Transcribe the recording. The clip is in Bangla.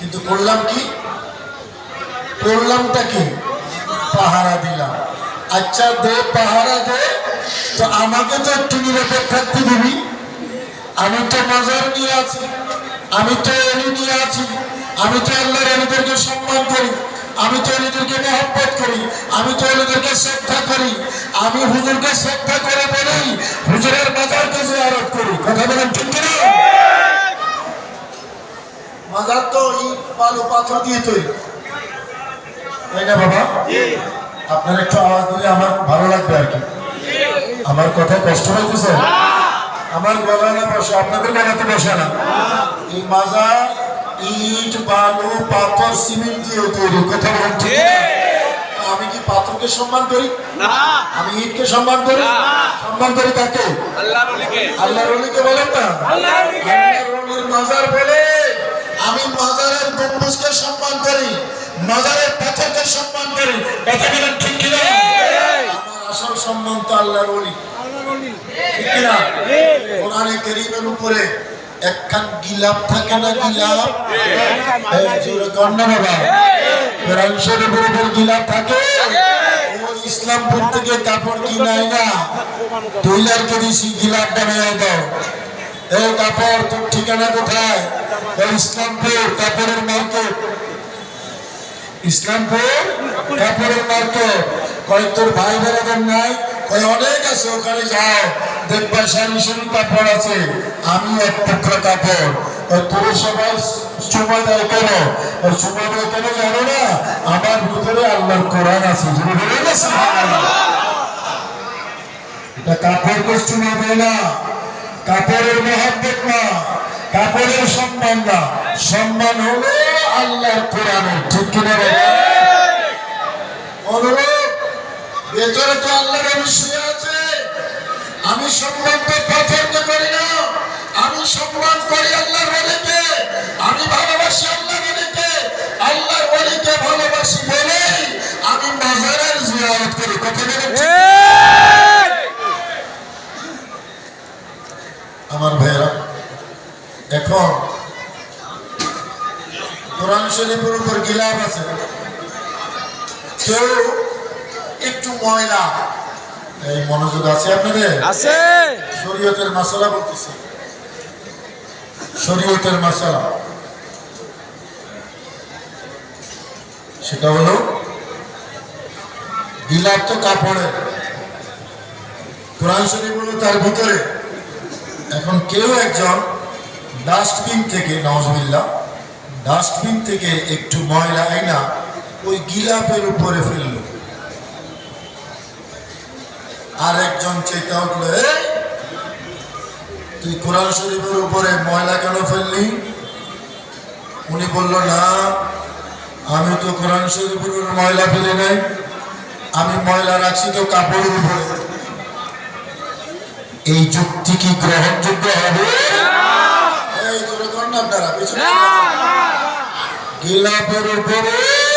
কিন্তু করলাম কি? করলামটা কি? পাহারা দিলাম। আচ্ছা দে, পাহারা দে। তো আমাকে তো একটু নিরাপদ দিবি। আমি তো মাজার নিয়ে আছি। আমি তো এলি নিয়ে আছি। আমি তো আল্লাহর এলিদেরকে সম্মান করি। আমি তো এলিদেরকে মহব্বত করি। আমি তো এলিদেরকে শ্রদ্ধা করি। আমি হুজুরকে শ্রদ্ধা করে বলেই হুজুরের মাজারকে জিয়ারত করি কথা বলেন ঠিক কিনা মাজার তো ইট বালু দিয়ে তৈরি। তাই না বাবা আপনার একটু আওয়াজ দিলে আমার ভালো লাগবে আর কি। আমার কথা কষ্ট হইতেছে আমার গলা না বসে আপনাদের গলাতে বসে না। এই মাজার ইট বালু পাথর সিমেন্ট দিয়ে তৈরি কথা বলেন আমি কি পাথরকে সম্মান করি? না। আমি ইটকে সম্মান করি? সম্মান করি কাকে? বলেন না? আল্লাহর মাজার মাজারের পাথরকে সম্মান করি। কথা বলেন ঠিক কিনা? আমার আসল সম্মান তো আল্লাহর অলি ঠিক কিনা? কোরআনে কারীমের উপরে একখান গিলাপ থাকে না গিলাপ? এই জোরে কর না বাবা। কোরআন শরীফের উপর গিলাপ থাকে? ও ইসলামপুর থেকে কাপড় কিনায় না। টেইলারকে দিছি গিলাপ বানিয়ে দাও। এই কাপড় তোর ঠিকানা কোথায়? ইসলামপুর কাপড়ের মার্কেট। ইসলামপুর কাপড়ের মার্কেট কয় তোর ভাই বেড়াদের নাই, কয় অনেক আছে, ওখানে যাও। দেখবা সারি সারি কাপড় আছে, আমি এক কাপড় দেয় না। না, কাপড়ের সম্মান না। সম্মান হলো আল্লাহর কোরআনের ঠিক কিনা? ভেতরে তো আল্লাহর অবশ্যই আছে। আমি সম্মান তো পাথরকে করি না। আমি সম্মান করি আল্লাহর বলিকে আমি ভালোবাসি আল্লাহর বলিকে আল্লাহর বলিকে ভালোবাসি বলেই আমি মাজারের জিয়ারত করি। কথা বলে আমার ভাইয়েরা এখন কোরআন শরীফের উপর গিলাপ আছে? কেউ একটু ময়লা। এই মনোযোগ আছে আপনাদের? আছে। শরীয়তের মশলা বলতেছে। শরীয়তের মশলা। সেটা হলো গিলাপ তো কাপড়ে। কোরআন শরীফ হলো তার ভিতরে। এখন কেউ একজন ডাস্টবিন থেকে নজবিল্লা ডাস্টবিন থেকে একটু ময়লা আইনা ওই গিলাপের উপরে ফেলল। আর একজন চেতা উঠল "এই, তুই কোরআন শরীফের উপরে ময়লা কেন ফেললি? উনি বলল না আমি তো কোরআন শরীফের উপরে ময়লা ফেলি নাই। আমি ময়লা রাখছি তো কাপড়ের উপরে। এই যুক্তি কি গ্রহণযোগ্য হবে? এই জোরে কর না আপনারা পিছনে গিলাপের উপরে